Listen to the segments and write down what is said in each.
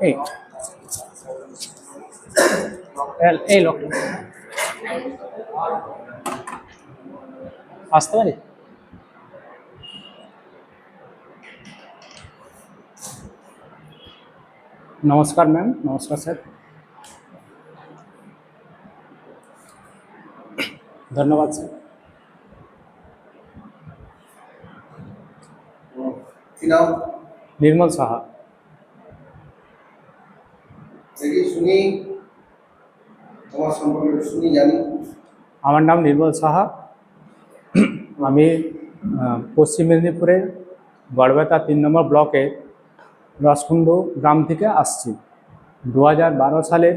এই। এই- এই লোক আসতে পারি? নমস্কার ম্যাম নমস্কার স্যার। ধন্যবাদ স্যার। নির্মল সাহা। দেখি, শুনি। তোমার সম্পর্কে শুনি, জানি। আমার নাম নির্মল সাহা। আমি পশ্চিম মেদিনীপুরের গড়বেতা তিন নম্বর ব্লকে রসকুণ্ড গ্রাম থেকে আসছি। দু হাজার বারো সালে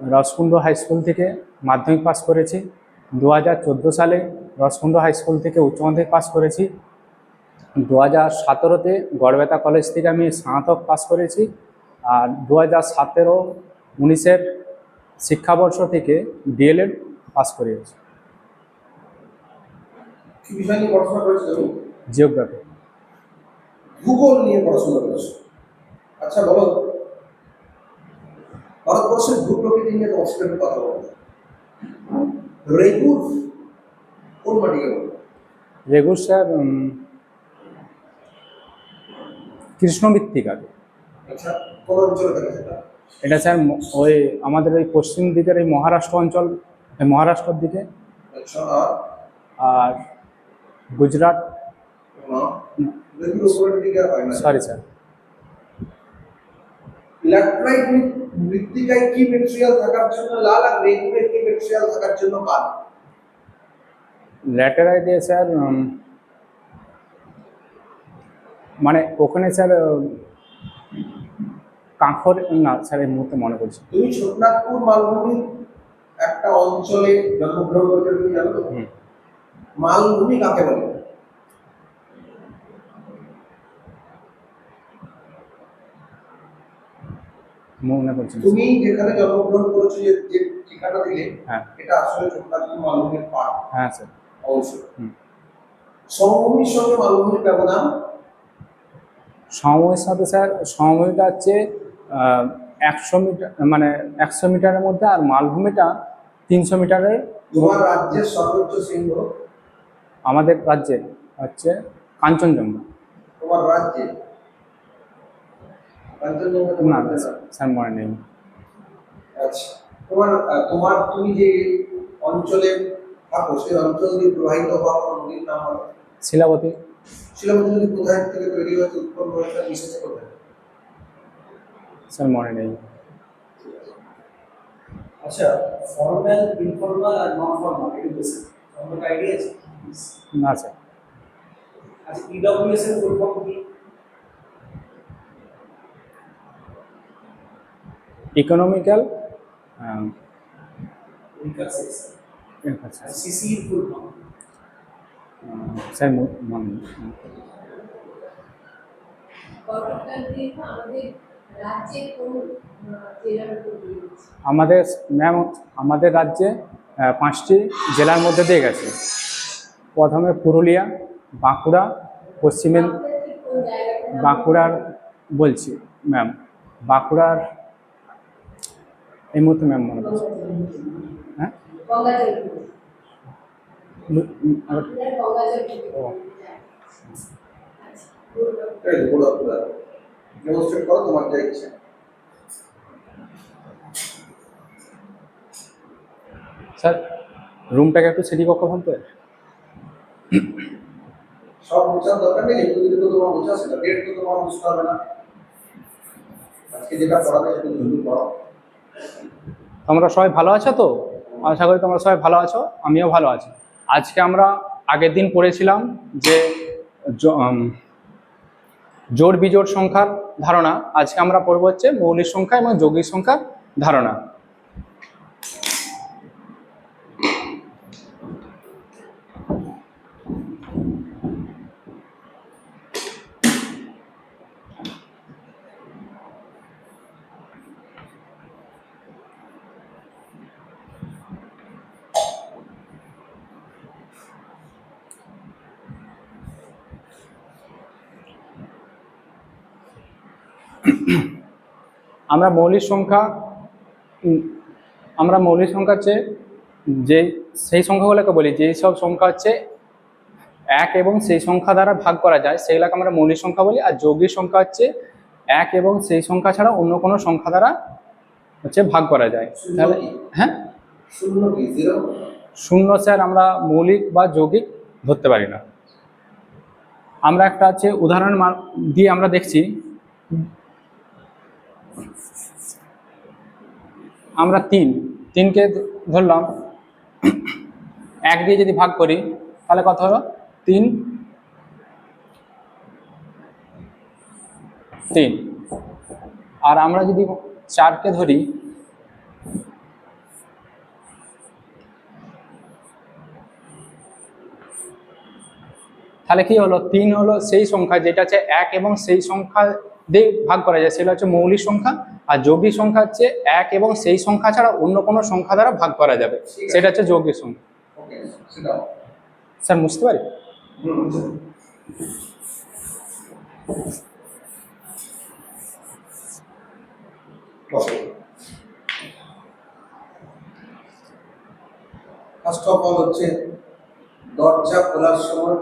রসকুণ্ড হাই স্কুল থেকে মাধ্যমিক পাস করেছি। দু হাজার চোদ্দ সালে রসকুণ্ড হাই স্কুল থেকে উচ্চ মাধ্যমিক পাস করেছি। দু হাজার সতেরোতে গড়বেতা কলেজ থেকে আমি স্নাতক পাস করেছি। আর দু হাজার সতেরো উনিশের শিক্ষাবর্ষ থেকে ডিএলএড পাস করেছি কি বিষয় নিয়ে পড়াশোনা করেছ তুমি জিওগ্রাফি। ভূগোল নিয়ে পড়াশোনা করেছ আচ্ছা বলো। ভারতবর্ষের ভূপ্রকৃতি নিয়ে তোমার সাথে কথা বলো। রেগুর কোন মাটিকে বলো? রেগুর স্যার কৃষ্ণ মৃত্তিকাকে আচ্ছা কোন অঞ্চলে থাকে সেটা এটা স্যার ওই আমাদের ওই পশ্চিম দিকের এই মহারাষ্ট্র অঞ্চল মহারাষ্ট্রের দিকে। আচ্ছা আর? গুজরাট। সরি স্যার ল্যাটরাইট মৃত্তিকায় কি মেটেরিয়াল থাকার জন্য লাল আর রেগুরে কি মেটেরিয়াল থাকার জন্য কাল। ল্যাটেরাই স্যার মানে ওখানে স্যার কাঁকর না স্যার এই মুহূর্তে মনে করছি তুমি ছোটনাগপুর মালভূমির একটা অঞ্চলে জন্মগ্রহণ করেছ তুমি জানো। মালভূমি কাকে বলে? মনে করছি তুমি যেখানে জন্মগ্রহণ করেছ যে যে ঠিকানা দিলে হ্যাঁ। এটা আসলে ছোটনাগপুর মালভূমির পার্ট হ্যাঁ স্যার হুম। সমভূমির সঙ্গে মালভূমির ব্যবধান? সময়ের সাথে স্যার সময়টা হচ্ছে একশো মিটার মানে একশো মিটারের মধ্যে আর মালভূমিটা তিনশো মিটারের তোমার রাজ্যের সর্বোচ্চ শৃঙ্গ? আমাদের রাজ্যে হচ্ছে কাঞ্চনজঙ্ঘা। তোমার রাজ্যে? না। স্যার মনে নেই। আচ্ছা তোমার তোমার তুমি যে অঞ্চলে থাকো সেই অঞ্চল দিয়ে প্রবাহিত হওয়া নদীর নাম শিলাবতী। শিলাবতী নদী কোথায় থেকে তৈরি হয়েছে উৎপন্ন হয়েছে আর মিশেছে কোথায় স্যার মনে নেই আচ্ছা ফর্মাল ইনফর্মাল আর নন ফর্মাল এডুকেশন তোমার আইডিয়া আছে না স্যার আচ্ছা ইডব্লিউএস এর ফুল ফর্ম কি ইকোনমিক্যাল রিসার্চ আর সিসি এর ফুল ফর্ম স্যার মনে মনে নেই। আমাদের ম্যাম আমাদের রাজ্যে পাঁচটি জেলার মধ্যে দিয়ে গেছে। প্রথমে পুরুলিয়া বাঁকুড়া পশ্চিম? বাঁকুড়ার বলছি ম্যাম। বাঁকুড়ার এই মুহূর্তে ম্যাম মনে করছে হ্যাঁ? ও। ডেমনস্ট্রেট করো তোমার যা ইচ্ছা। স্যার রুমটাকে একটু সেটি কক্ষ বলতে সব বোঝার দরকার নেই একটু যদি তোমার বোঝা সেটা ডেট তো তোমার বুঝতে হবে না। আজকে যেটা পড়াবে সেটা যদি পড়ো তোমরা সবাই ভালো আছো তো? আশা করি তোমরা সবাই ভালো আছো আমিও ভালো আছি। আজকে আমরা আগের দিন পড়েছিলাম যে জ- উম, জোড় বিজোড় সংখ্যার ধারণা। আজকে আমরা পড়ব হচ্ছে মৌলিক সংখ্যা এবং যৌগিক সংখ্যা ধারণা। আমরা মৌলিক সংখ্যা আমরা মৌলিক সংখ্যা হচ্ছে যে সেই সংখ্যাগুলোকে বলি যেই সব সংখ্যা হচ্ছে এক এবং সেই সংখ্যা দ্বারা ভাগ করা যায় সেগুলোকে আমরা মৌলিক সংখ্যা বলি। আর যৌগিক সংখ্যা হচ্ছে এক এবং সেই সংখ্যা ছাড়া অন্য কোনো সংখ্যা দ্বারা হচ্ছে ভাগ করা যায়। তাহলে হ্যাঁ? শূন্য স্যার আমরা মৌলিক বা যৌগিক ধরতে পারি না। আমরা একটা হচ্ছে উদাহরণ দিয়ে আমরা দেখছি আমরা তিন। তিনকে ধরলাম। এক দিয়ে যদি ভাগ করি, তাহলে কত হলো? তিন। তিন। আর আমরা যদি চারকে ধরি, তাহলে কি হলো? তিন হলো সেই সংখ্যা যেটা হচ্ছে এক এবং সেই সংখ্যা দিয়ে ভাগ করা যায় সেটা হচ্ছে মৌলিক সংখ্যা আর যৌগিক সংখ্যা হচ্ছে এক এবং সেই সংখ্যা ছাড়া অন্য কোনো সংখ্যা দ্বারা ভাগ করা যাবে। সেটা হচ্ছে যৌগিক সংখ্যা। স্যার বুঝতে পারি? ফার্স্ট অফ অল হচ্ছে দরজা খোলার সময়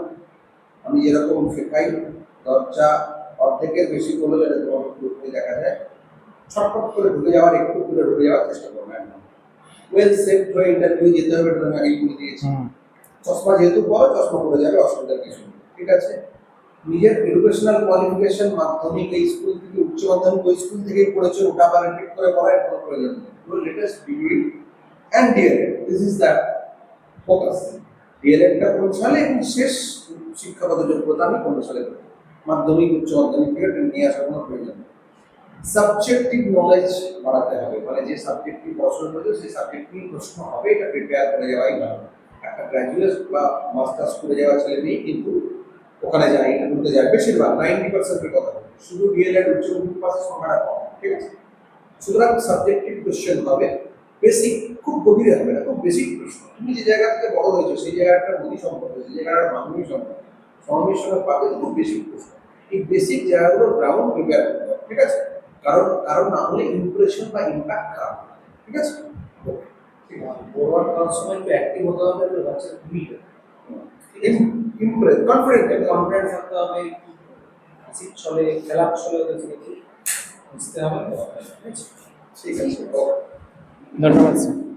আমি যেরকম শেখাই দরজা অর্ধেকের বেশি করলে যাতে তোমার পুরোপুরি দেখা যায় ছটফট করে ঢুকে যাওয়ার একটু করে ঢুকে যাওয়ার চেষ্টা করবেন ওয়েল সেফ হয়ে ইন্টারভিউ যেতে হবে এটা আমি আগেই বলে দিয়েছি। চশমা যেহেতু পরে চশমা পড়ে যাবে অসুবিধার কিছু ঠিক আছে? নিজের এডুকেশনাল কোয়ালিফিকেশন মাধ্যমিক এই স্কুল থেকে উচ্চ মাধ্যমিক ওই স্কুল থেকেই পড়েছে ওটা আবার রিপিট করে পড়ার কোনো প্রয়োজন নেই। Latest degree and D El Ed this is the focus ডিএলএডটা কোন সালে? এবং শেষ শিক্ষাগত যোগ্যতা আমি কোন সালে করব মাধ্যমিক উচ্চ মাধ্যমিক থেকে নিয়ে আসার কোনো প্রয়োজন নেই সাবজেক্টিভ নলেজ বাড়াতে হবে মানে যে সাবজেক্টটি পছন্দ হয়েছে সেই সাবজেক্ট নিয়ে প্রশ্ন হবে এটা প্রিপেয়ার করে যাওয়াই ভালো একটা গ্র্যাজুয়েট বা মাস্টার্স করে যাওয়া ছেলে মেয়ে কিন্তু ওখানে যায় ইন্টারভিউতে যায় বেশিরভাগ নাইনটি পার্সেন্টের কথা বলছি। শুধু ডিএলএড উচ্চ মাধ্যমিক পাশে সংখ্যাটা কম ঠিক আছে সুতরাং সাবজেক্টিভ কোশ্চেন হবে বেসিক খুব গভীরে হবে না খুব বেসিক প্রশ্ন তুমি যে জায়গা থেকে বড় হয়েছো সেই জায়গাটা নদী সম্পর্ক সেই জায়গাটা মানবী সম্পর্ক সংমিশ্রণের পাবে খুব বেসিক প্রশ্ন এই বেসিক জায়গাগুলো গ্রাউন্ড প্রিপেয়ার করতে হবে ঠিক আছে? কারণ কারণ না হলে ইমপ্রেশন বা ইম্প্যাক্ট খারাপ ঠিক আছে? ঠিক আছে। করার সময় একটু অ্যাক্টিভ হতে হবে তো ইমপ্রেস কনফিডেন্ট কনফিডেন্স থাকতে হবে। হাসির ছলে খেলার ছলে ওদেরকে একটু বুঝতে হবে। ঠিক আছে ধন্যবাদ স্যার